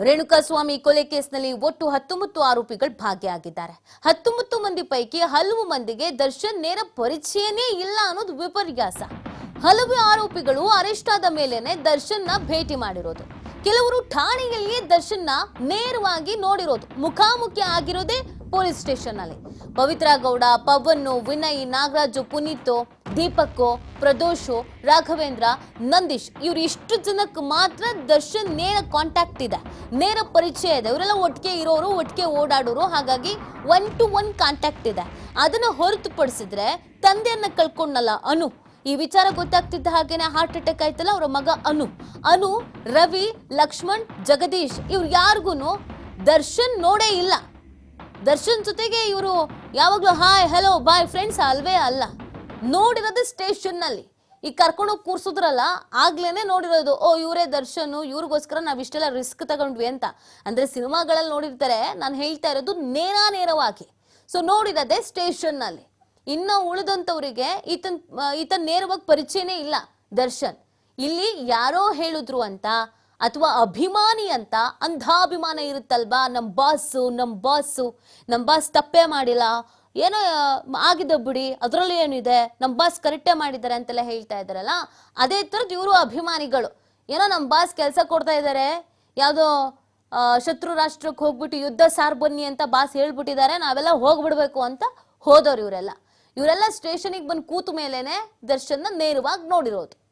ರೇಣುಕಾಸ್ವಾಮಿ ಕೊಲೆ ಕೇಸ್ನಲ್ಲಿ ಒಟ್ಟು ಹತ್ತೊಂಬತ್ತು ಆರೋಪಿಗಳು ಭಾಗಿಯಾಗಿದ್ದಾರೆ. ಹತ್ತೊಂಬತ್ತು ಮಂದಿ ಪೈಕಿ ಹಲವು ಮಂದಿಗೆ ದರ್ಶನ್ ನೇರ ಪರಿಚಯನೇ ಇಲ್ಲ ಅನ್ನೋದು ವಿಪರ್ಯಾಸ. ಹಲವು ಆರೋಪಿಗಳು ಅರೆಸ್ಟ್ ಆದ ಮೇಲೇನೆ ದರ್ಶನ್ನ ಭೇಟಿ ಮಾಡಿರೋದು. ಕೆಲವರು ಠಾಣೆಯಲ್ಲಿಯೇ ದರ್ಶನ್ನ ನೇರವಾಗಿ ನೋಡಿರೋದು, ಮುಖಾಮುಖಿ ಆಗಿರೋದೇ ಪೊಲೀಸ್ ಸ್ಟೇಷನ್ ಅಲ್ಲಿ ಪವಿತ್ರ ಗೌಡ, ಪವನ್, ವಿನಯ್, ನಾಗರಾಜು, ಪುನೀತ್ ದೀಪಕ್ ಪ್ರದೋಷ್, ರಾಘವೇಂದ್ರ, ನಂದೀಶ್ ಇವ್ರು ಇಷ್ಟು ಜನಕ್ಕೆ ಮಾತ್ರ ದರ್ಶನ್ ನೇರ ಕಾಂಟ್ಯಾಕ್ಟ್ ಇದೆ. ನೇರ ಪರಿಚಯ ಇದೆ. ಇವರೆಲ್ಲ ಒಟ್ಟಿಗೆ ಇರೋರು, ಒಟ್ಟಿಗೆ ಓಡಾಡೋರು, ಹಾಗಾಗಿ ಒನ್ ಟು ಒನ್ ಕಾಂಟ್ಯಾಕ್ಟ್ ಇದೆ. ಅದನ್ನು ಹೊರತುಪಡಿಸಿದ್ರೆ ತಂದೆಯನ್ನ ಕಳ್ಕೊಂಡಲ್ಲ ಅನು. ಈ ವಿಚಾರ ಗೊತ್ತಾಗ್ತಿದ್ದ ಹಾಗೇನೆ ಹಾರ್ಟ್ ಅಟ್ಯಾಕ್ ಆಯ್ತಲ್ಲ ಅವರ ಮಗ ಅನು. ಅನು, ರವಿ, ಲಕ್ಷ್ಮಣ್, ಜಗದೀಶ್ ಇವ್ರು ಯಾರಿಗೂ ದರ್ಶನ್ ನೋಡೇ ಇಲ್ಲ. ದರ್ಶನ್ ಜೊತೆಗೆ ಇವರು ಯಾವಾಗ್ಲೂ ಹಾಯ್ ಹಲೋ ಬಾಯ್ ಫ್ರೆಂಡ್ಸ್ ಅಲ್ವೇ ಅಲ್ಲ. ನೋಡಿರೋದು ಸ್ಟೇಷನ್ನಲ್ಲಿ. ಕರ್ಕೊಂಡು ಕರ್ಕೊಂಡೋಗಿ ಕೂರ್ಸಿದ್ರಲ್ಲ, ಆಗ್ಲೇನೆ ನೋಡಿರೋದು, ಓ, ಇವರೇ ದರ್ಶನ್, ಇವ್ರಿಗೋಸ್ಕರ ನಾವು ಇಷ್ಟೆಲ್ಲ ರಿಸ್ಕ್ ತಗೊಂಡ್ವಿ ಅಂತ. ಅಂದ್ರೆ ಸಿನಿಮಾಗಳಲ್ಲಿ ನೋಡಿರ್ತಾರೆ, ನಾನು ಹೇಳ್ತಾ ಇರೋದು ನೇರ ನೇರವಾಗಿ. ಸೊ ನೋಡಿರೋದೇ ಸ್ಟೇಷನ್ನಲ್ಲಿ. ಇನ್ನು ಉಳಿದಂಥವರಿಗೆ ಈತನ್ ಈತನ್ ನೇರವಾಗಿ ಪರಿಚಯನೇ ಇಲ್ಲ ದರ್ಶನ್. ಇಲ್ಲಿ ಯಾರೋ ಹೇಳಿದ್ರು ಅಂತ ಅಥವಾ ಅಭಿಮಾನಿ ಅಂತ ಅಂಧಾಭಿಮಾನ ಇರುತ್ತಲ್ವಾ? ನಮ್ಮ ಬಾಸು ನಮ್ಮ ಬಾಸು ನಮ್ಮ ಬಾಸ್ ತಪ್ಪೇ ಮಾಡಿಲ್ಲ. ಏನೋ ಆಗಿದೆ ಬಿಡಿ, ಅದರಲ್ಲಿ ಏನಿದೆ? ನಮ್ಮ ಬಾಸ್ ಕರೆಕ್ಟೇ ಮಾಡಿದ್ದಾರೆ ಅಂತೆಲ್ಲ ಹೇಳ್ತಾ ಇದ್ದಾರಲ್ಲ? ಅದೇ ಥರದ್ದು ಇವರು ಅಭಿಮಾನಿಗಳು. ಏನೋ ನಮ್ಮ ಬಾಸ್ ಕೆಲಸ ಕೊಡ್ತಾ ಇದ್ದಾರೆ ಯಾವುದೋ ಶತ್ರು ರಾಷ್ಟ್ರಕ್ಕೆ ಹೋಗ್ಬಿಟ್ಟು ಯುದ್ಧ ಸಾರ್ ಬನ್ನಿ ಅಂತ ಬಾಸ್ ಹೇಳ್ಬಿಟ್ಟಿದ್ದಾರೆ. ನಾವೆಲ್ಲ ಹೋಗ್ಬಿಡ್ಬೇಕು ಅಂತ ಹೋದವ್ರು ಇವರೆಲ್ಲ. ಇವರೆಲ್ಲ ಸ್ಟೇಷನಿಗೆ ಬಂದು ಕೂತು ಮೇಲೇನೆ ದರ್ಶನ್ನ ನೇರವಾಗಿ ನೋಡಿರೋದು.